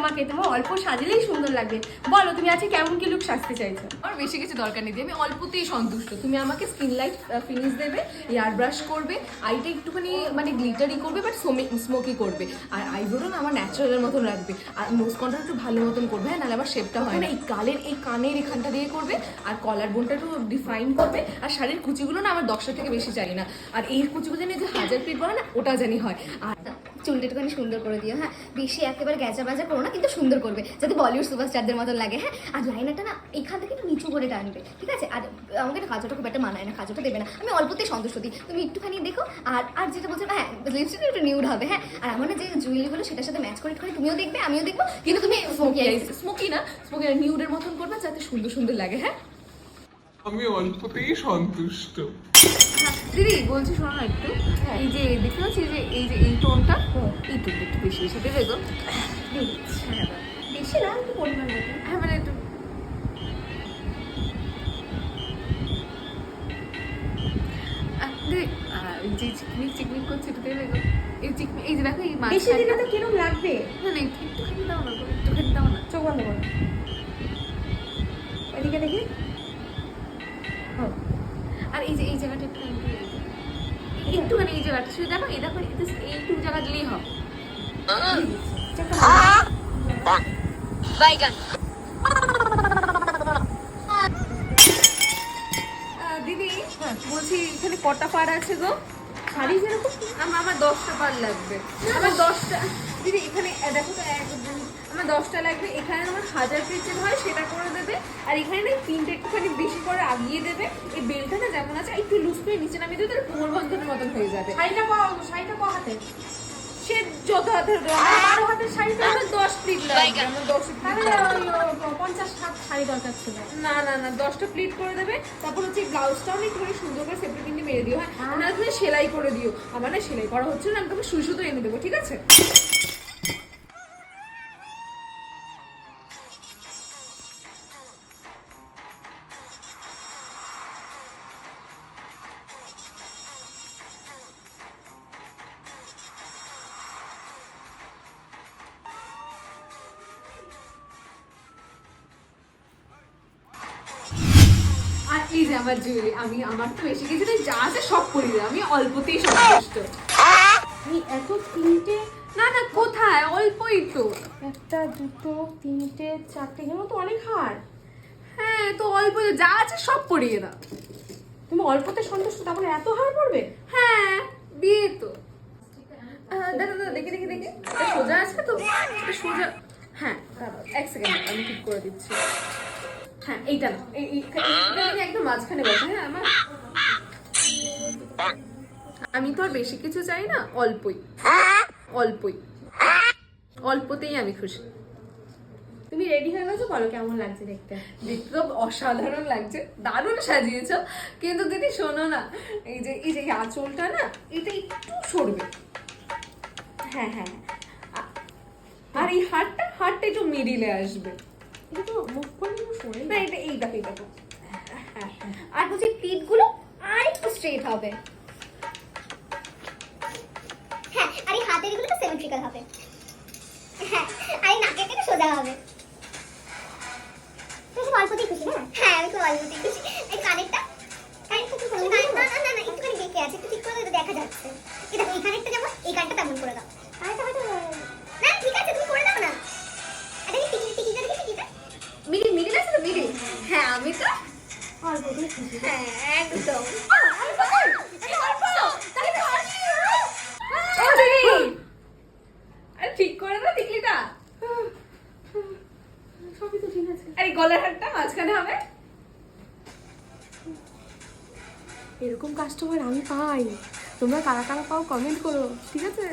তোমাকে তোমার অল্প সাজলেই সুন্দর লাগবে। বলো তুমি আজকে কেমন কি লুক সাজতে চাইছো? আমার বেশি কিছু দরকার নেই আমি অল্পতেই সন্তুষ্ট। তুমি আমাকে স্কিন লাইট ফিনিশ দেবে এয়ার ব্রাশ করবে আইটা একটুখানি মানে গ্লিটারি করবে বাট স্মোকি করবে। আর আইব্রোটা না আমার ন্যাচারালের মতন রাখবে আর নোজ কন্ট্রোল একটু ভালো মতন করবে হ্যাঁ নাহলে আমার শেপটা হয় না। এই কালের এই কানের এখানটা দিয়ে করবে আর কলার বোনটা একটু ডিফাইন করবে আর শাড়ির কুচিগুলো না আমার দশটা থেকে বেশি চাই না। আর এই কুচিগুলো জানি যে হাজার পিট বলে না ওটা জানি হয়। আর চুলটা একটুখানি সুন্দর করে দিও হ্যাঁ? বেশি একেবারে গ্যাজা বাজা করো না কিন্তু সুন্দর করবে যাতে বলিউড সুপারস্টারদের মতন লাগে হ্যাঁ? আর লাইনারটা না এখান থেকে একটু নিচু করে টানবে ঠিক আছে? আর আমাকে না কাজটা খুব একটা মানায় না কাজটা দেবে না। আমি অল্পতেই সন্তুষ্ট দিই তুমি একটুখানি দেখো আর আর যেটা বলছো হ্যাঁ লিপস্টিক একটু নিউড হবে হ্যাঁ? আর আমার না যে জুয়েলারিগুলো সেটার সাথে ম্যাচ করে একটুখানি তুমিও দেখবে আমিও দেখব কিন্তু তুমি স্মোকি স্মোকি না স্মোকি নিউডের মতন করবে যাতে সুন্দর সুন্দর লাগে হ্যাঁ? আমি অল্পতেই সন্তুষ্ট। দিদি বলছি শোনো একটু। এই যে দেখতে পাচ্ছি যে এই যে টোনটা একটু বেশি বেশি দেবে গো। বেশি না একটু পরিমাণ মতো হ্যাঁ মানে একটু। যে চিকমিক চিকমিক করছে একটু দেবে গো। এই চিকমিক এই যে দেখো এই বেশি দিলে তো কিরম লাগবে? না না একটু- একটুখানি দাও না একটুখানি দাও না। চোখ বন্ধ করো। এদিকে দেখি। আর এই যে এই জায়গাটা একটু একটুখানি এই জায়গাটা শুধু দেখো এই দেখো এই এইটুকু জায়গা দিলেই হবে। বাইগান দিদি বলছি এখানে কটা পাড় আছে গো? শাড়ি যেরকম আমার আমার দশটা পার লাগবে। আমার দশটা দিদি এখানে দেখো তো আমার দশটা লাগবে। এখানে আমার হাজার পিসের হয় সেটা করে দেবে। আর এখানে না তিনটে একটুখানি বেশি করে আগিয়ে দেবে। এই বেলটা না যেমন আছে একটু লুজ করে নিচে নামিয়ে দেবে তাহলে কোমর বন্ধনের মতন হয়ে যাবে। শাড়িটা ক শাড়িটা ক হাতে? সে যত আমার বারো হাতের শাড়িটা আমার দশ প্লিট লাগবে। আমার দশ পঞ্চাশ ষাট শাড়ি দরকার ছিল। না না না দশটা প্লিট করে দেবে। তারপর হচ্ছে ব্লাউজটাও একটুখানি সুন্দর করে সেপারেট কিন্তু মেরে দিও হ্যাঁ? না তুমি সেলাই করে দিও। আমার না সেলাই করা হচ্ছে না আমি তোমাকে সুই সুতো এনে দেবো ঠিক আছে? যে আমার জুয়েলারি আমি আমার তো বেশি কিছু নেই যা আছে সব করি আমি অল্পতেই সন্তুষ্ট এই এত তিনটে না না কোথায়? অল্পই তো। একটা দুটো তিনটে চারটে এগুলো তো অনেক হার। হ্যাঁ তো অল্প যা আছে সব পরিয়ে দাও। তুমি অল্পতে সন্তুষ্ট তারপরে এত হার পড়বে? হ্যাঁ বিয়ে তো। দাদা দাদা দেখে দেখে দেখে। সোজা আছে তো? সোজা। হ্যাঁ দাঁড়াও, এক সেকেন্ড আমি ঠিক করে দিচ্ছি। হ্যাঁ এইটা না একদম মাঝখানে বসে হ্যাঁ আমার। আমি তো আর বেশি কিছু চাই না অল্পই। অল্পই। অল্পতেই আমি খুশি। তুমি রেডি হয়ে গেছো? বলো কেমন লাগছে দেখতে? দেখতে তো অসাধারণ লাগছে। দারুণ সাজিয়েছ। কিন্তু দিদি শোনো না এই যে এই যে আঁচলটা না এটা একটু সরবে। হ্যাঁ হ্যাঁ। আর এই হাতটা হাতটা একটু মিডিলে আসবে। হ্যাঁ আর বলছি, পিঠগুলো আর একটু স্ট্রেট হবে। হ্যাঁ আর এই হাতেরগুলো তো সিমেট্রিক্যাল হবে। হ্যাঁ আর নাকের থেকে সোজা হবে। হ্যাঁ? খুশি। এই কানেরটা না না না, একটুখানি আছে ঠিক করে দেখা যাচ্ছে। হ্যাঁ আমি তো হ্যাঁ একদম। আরে ঠিক করে দাও টিকলিটা সবই তো ঠিক আছে আর গলার হাতটা মাঝখানে হবে। এরকম কাস্টমার আমি পাই। তোমরা কারা কারা পাও কমেন্ট করো ঠিক আছে?